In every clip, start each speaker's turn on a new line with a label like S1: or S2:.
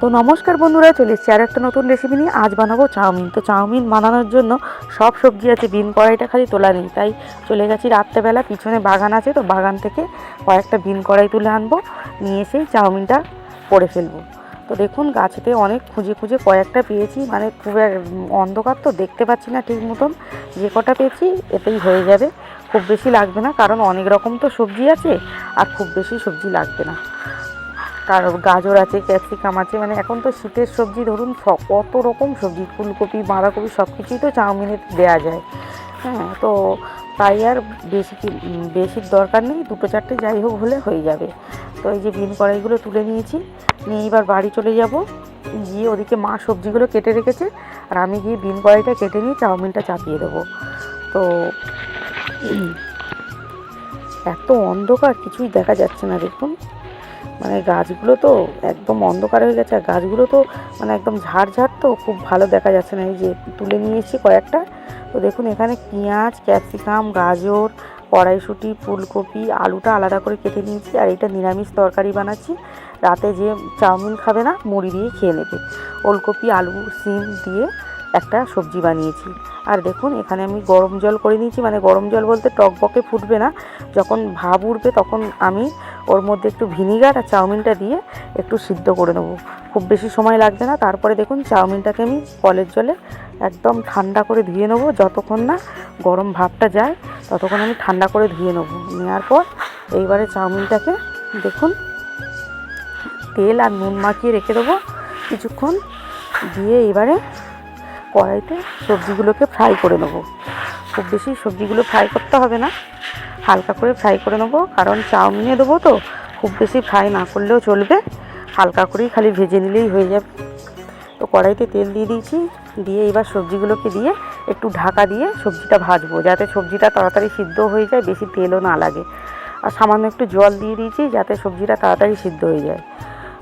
S1: তো নমস্কার বন্ধুরা, চলে এসেছি আর একটা নতুন রেসিপি নিয়ে। আজ বানাবো চাউমিন। তো চাউমিন বানানোর জন্য সব সবজি আছে, বিন কড়াইটা খালি তোলা নেই। তাই চলে গেছি রাত্রেবেলা, পিছনে বাগান আছে, তো বাগান থেকে কয়েকটা বিন কড়াই তুলে আনব, নিয়ে এসেই চাউমিনটা করে ফেলব। তো দেখুন, গাছেতে অনেক খুঁজে খুঁজে কয়েকটা পেয়েছি মানে খুব অন্ধকার তো দেখতে পাচ্ছি না ঠিক মতন। যে কটা পেয়েছি, এতেই হয়ে যাবে। খুব বেশি লাগবে না, কারণ অনেক রকম তো সবজি আছে, আর খুব বেশি সবজি লাগবে না। কার গাজর আছে, ক্যাপসিকাম আছে মানে এখন তো শীতের সবজি ধরুন কত রকম সবজি, ফুলকপি, বাঁধাকপি সব কিছুই তো চাউমিনে দেওয়া যায়। হ্যাঁ তো তাই আর বেশি বেশির দরকার নেই, দুটো চারটে যাই হোক হলে হয়ে যাবে। তো এই যে বিন কড়াইগুলো তুলে নিয়েছি, নিয়ে এবার বাড়ি চলে যাব। গিয়ে ওদিকে মা সবজিগুলো কেটে রেখেছে, আর আমি গিয়ে বিন কড়াইটা কেটে নিয়ে চাউমিনটা চাপিয়ে দেবো। তো এত অন্ধকার, কিছুই দেখা যাচ্ছে না দেখুন। মানে গাছগুলো তো একদম অন্ধকার হয়ে গেছে, আর গাছগুলো তো মানে একদম ঝাড় ঝাড় তো, খুব ভালো দেখা যাচ্ছে না। এই যে তুলে নিয়েছি কয়েকটা। তো দেখুন, এখানে পেঁয়াজ, ক্যাপসিকাম, গাজর, কড়াইশুঁটি, ফুলকপি, আলুটা আলাদা করে কেটে নিয়েছি, আর এটা নিরামিষ তরকারি বানাচ্ছি। রাতে যে চাউমিন খাবে না, মুড়ি দিয়ে খেয়ে নেবে। ওলকপি, আলু, সিম দিয়ে একটা সবজি বানিয়েছি। আর দেখুন, এখানে আমি গরম জল করে নিয়েছি। মানে গরম জল বলতে টকবকে ফুটবে না। যখন ভাব উঠবে তখন আমি ওর মধ্যে একটু ভিনিগার আর চাউমিনটা দিয়ে একটু সিদ্ধ করে নেব। খুব বেশি সময় লাগবে না। তারপরে দেখুন, চাউমিনটাকে আমি কলের জলে একদম ঠান্ডা করে ধুয়ে নেব। যতক্ষণ না গরম ভাবটা যায়, ততক্ষণ আমি ঠান্ডা করে ধুয়ে নেব। নেওয়ার পর এইবারে চাউমিনটাকে দেখুন, তেল আর নুন মাখিয়ে রেখে দেবো। কিছুক্ষণ দিয়ে এবারে কড়াইতে সবজিগুলোকে ফ্রাই করে নেব। খুব বেশি সবজিগুলো ফ্রাই করতে হবে না। হালকা করে ফ্রাই করে নেব, কারণ চাউমিনে দেবো তো। খুব বেশি ফ্রাই না করলেও চলবে। হালকা করেই খালি ভেজে নিলেই হয়ে যাবে। তো কড়াইতে তেল দিয়ে দিয়েছি। দিয়ে এবার সবজিগুলোকে দিয়ে একটু ঢাকা দিয়ে সবজিটা ভাজবো, যাতে সবজিটা তাড়াতাড়ি সিদ্ধ হয়ে যায়, বেশি তেলও না লাগে। আর সামান্য একটু জল দিয়ে দিয়েছি, যাতে সবজিটা তাড়াতাড়ি সিদ্ধ হয়ে যায়।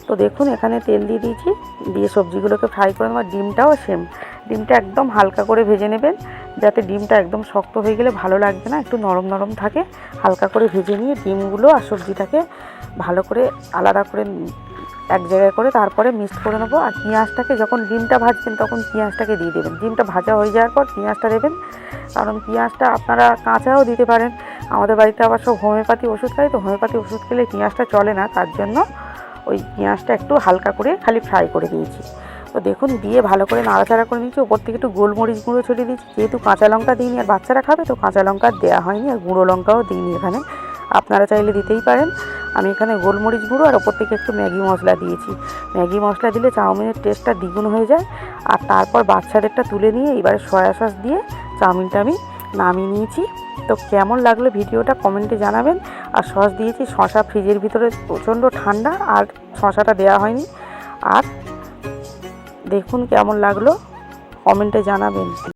S1: তো দেখুন, এখানে তেল দিয়ে দিয়েছি। দিয়ে সবজিগুলোকে ফ্রাই করে নেওয়ার ডিমটাও সেম ডিমটা একদম হালকা করে ভেজে নেবেন, যাতে ডিমটা একদম শক্ত হয়ে গেলে ভালো লাগবে না, একটু নরম নরম থাকে। হালকা করে ভেজে নিয়ে ডিমগুলো আর সবজিটাকে ভালো করে আলাদা করে এক জায়গায় করে তারপরে মিক্সড করে নেব। আর পেঁয়াজটাকে যখন ডিমটা ভাজবেন তখন পেঁয়াজটাকে দিয়ে দেবেন। ডিমটা ভাজা হয়ে যাওয়ার পর পেঁয়াজটা দেবেন। কারণ পেঁয়াজটা আপনারা কাঁচাও দিতে পারেন। আমাদের বাড়িতে আবার সব হোমিওপ্যাথি ওষুধ খাই তো হোমিওপ্যাথি ওষুধ খেলে পেঁয়াজটা চলে না। তার জন্য ওই পেঁয়াজটা একটু হালকা করে খালি ফ্রাই করে দিয়েছি। তো দেখুন, দিয়ে ভালো করে নাড়াচাড়া করে নিয়েছি। ওপর থেকে একটু গোলমরিচ গুঁড়ো ছড়িয়ে দিচ্ছি যেহেতু কাঁচা লঙ্কা দিইনি, আর বাচ্চারা খাবে, তো কাঁচা লঙ্কা দেওয়া হয়নি, আর গুঁড়ো লঙ্কাও দিইনি এখানে। আপনারা চাইলে দিতেই পারেন। আমি এখানে গোলমরিচ গুঁড়ো, আর ওপর থেকে একটু ম্যাগি মশলা দিয়েছি। ম্যাগি মশলা দিলে চাউমিনের টেস্টটা দ্বিগুণ হয়ে যায়। আর তারপর বাচ্চাদেরটা তুলে নিয়ে এবারে সয়া সস দিয়ে চাউমিনটা আমি নামিয়ে নিয়েছি। তো কেমন লাগল ভিডিওটা কমেন্টে জানাবেন। আর সস দিয়েছি শশা ফ্রিজের ভিতরে প্রচণ্ড ঠান্ডা, আর শশাটা দেওয়া হয়নি। আর দেখুন কেমন লাগল কমেন্টে জানাবেন।